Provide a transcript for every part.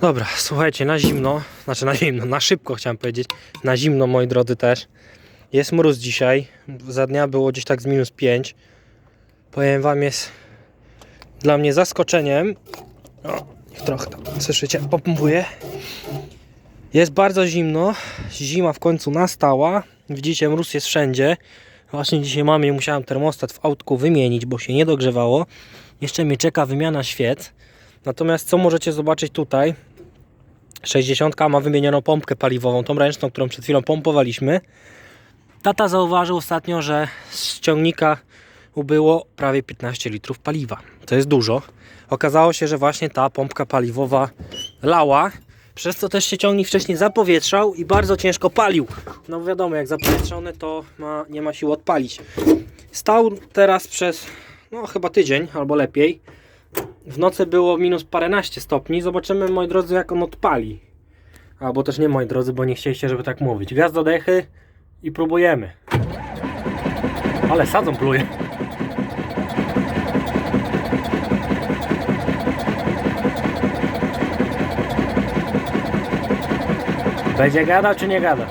Dobra, słuchajcie, na zimno, znaczy na zimno, na szybko chciałem powiedzieć, na zimno moi drodzy też. Jest mróz dzisiaj, za dnia było gdzieś tak z minus 5. Powiem wam, jest dla mnie zaskoczeniem. O, trochę tam, słyszycie, popompuję. Jest bardzo zimno, zima w końcu nastała. Widzicie, mróz jest wszędzie. Właśnie dzisiaj mamy i musiałem termostat w autku wymienić, bo się nie dogrzewało. Jeszcze mnie czeka wymiana świec. Natomiast co możecie zobaczyć tutaj? 60 ma wymienioną pompkę paliwową, tą ręczną, którą przed chwilą pompowaliśmy. Tata zauważył ostatnio, że z ciągnika ubyło prawie 15 litrów paliwa. To jest dużo. Okazało się, że właśnie ta pompka paliwowa lała, przez co też się ciągnik wcześniej zapowietrzał i bardzo ciężko palił. No wiadomo, jak zapowietrzony to ma, nie ma siły odpalić. Stał teraz przez no chyba tydzień albo lepiej. W nocy było minus paręnaście stopni. Zobaczymy, moi drodzy, jak on odpali. Albo też nie, moi drodzy, bo nie chcieliście, żeby tak mówić. Gwiazd do dechy i próbujemy. Ale sadzą pluje. Będzie gadał czy nie gada?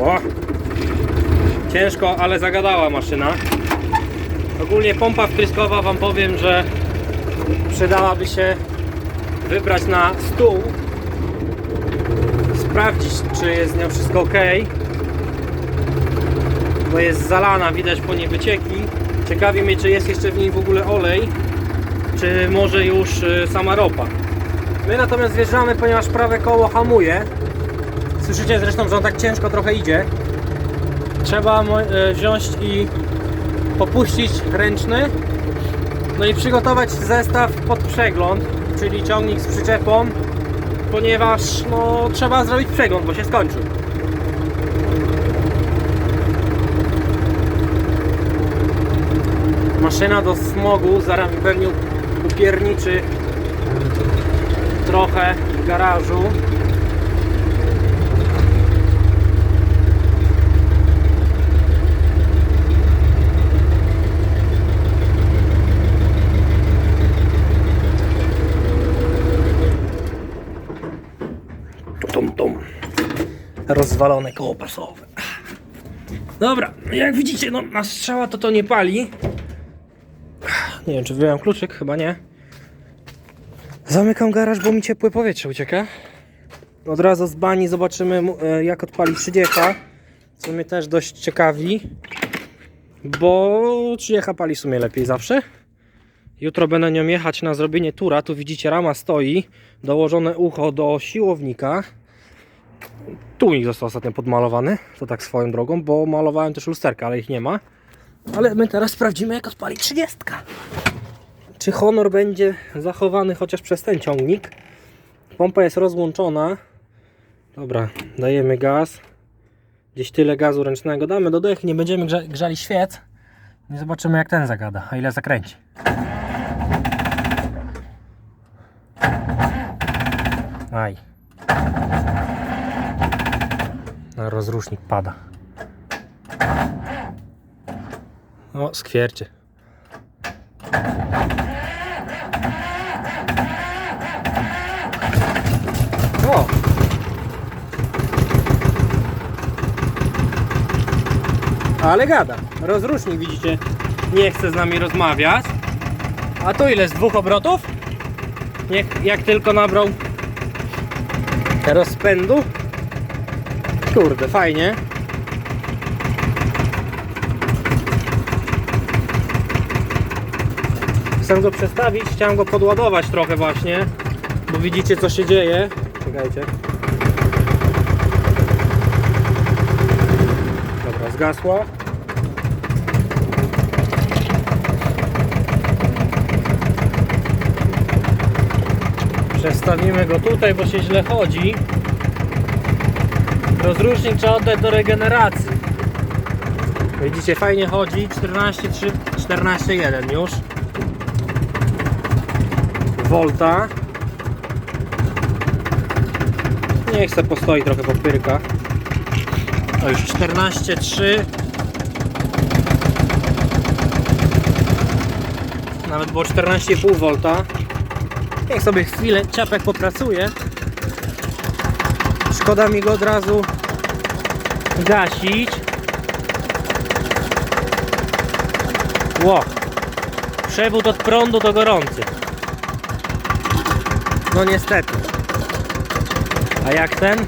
O! Ciężko, ale zagadała maszyna. Ogólnie pompa wtryskowa Wam powiem, że przydałaby się wybrać na stół, sprawdzić czy jest z nią wszystko ok, bo jest zalana, widać po niej wycieki. Ciekawi mnie, czy jest jeszcze w niej w ogóle olej, czy może już y, sama ropa. My natomiast wjeżdżamy, ponieważ prawe koło hamuje. Słyszycie zresztą, że on tak ciężko trochę idzie. Trzeba e, wziąć i popuścić ręczny. No i przygotować zestaw pod przegląd, czyli ciągnik z przyczepą, ponieważ no, trzeba zrobić przegląd, bo się skończył. Maszyna do smogu zaraz pewnie upierniczy trochę w garażu. Rozwalone koło pasowe. Dobra, jak widzicie, no na strzała to to nie pali. Nie wiem, czy wyjąłem kluczyk, chyba nie. Zamykam garaż, bo mi ciepłe powietrze ucieka. Od razu z bani zobaczymy, e, jak odpali 30, co mnie też dość ciekawi. Bo 30 pali w sumie lepiej zawsze. Jutro będę nią jechać na zrobienie tura. Tu widzicie, rama stoi, dołożone ucho do siłownika. Tunik został ostatnio podmalowany, to tak swoją drogą, bo malowałem też lusterkę, ale ich nie ma. Ale my teraz sprawdzimy, jak odpali 30. Czy honor będzie zachowany chociaż przez ten ciągnik? Pompa jest rozłączona. Dobra, dajemy gaz. Gdzieś tyle gazu ręcznego damy do dechy, nie będziemy grza grzali świec. Nie zobaczymy jak ten zagada, a ile zakręci. Aj. Rozrusznik pada. O, skwiercie. O! Ale gada. Rozrusznik widzicie, nie chce z nami rozmawiać. A to ile z dwóch obrotów? Niech, jak tylko nabrał rozpędu. Kurde, fajnie. Chcę go przestawić, chciałem go podładować trochę właśnie, bo widzicie co się dzieje. Czekajcie. Dobra, zgasła. Przestawimy go tutaj, bo się źle chodzi. Rozrusznik trzeba oddać do regeneracji. Widzicie, fajnie chodzi. 14,3, 14,1 już. Volta. Niech se postoi trochę popyrka. O już 14,3 nawet było 14,5 V. Niech sobie chwilę ciapek popracuje. Szkoda mi go od razu gasić. Ło. Przewód od prądu do gorący. No niestety. A jak ten?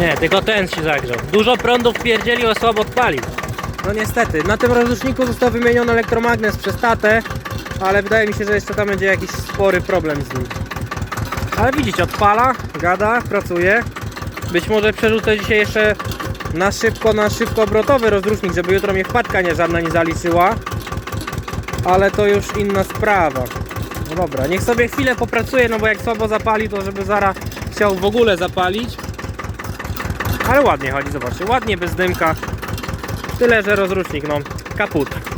Nie, tylko ten się zagrzał. Dużo prądu wpierdzielił, a słabo odpalił. No niestety, na tym rozruszniku został wymieniony elektromagnes przez tatę, ale wydaje mi się, że jeszcze tam będzie jakiś spory problem z nim. Ale widzicie, odpala, gada, pracuje. Być może przerzucę dzisiaj jeszcze na szybko, na szybko obrotowy rozrusznik, żeby jutro mnie wpadka nie żadna nie zaliczyła. Ale to już inna sprawa. No dobra, niech sobie chwilę popracuje, no bo jak słabo zapali, to żeby Zara chciał w ogóle zapalić. Ale ładnie chodzi, zobaczcie, ładnie bez dymka. Tyle, że rozrusznik, no, kaput.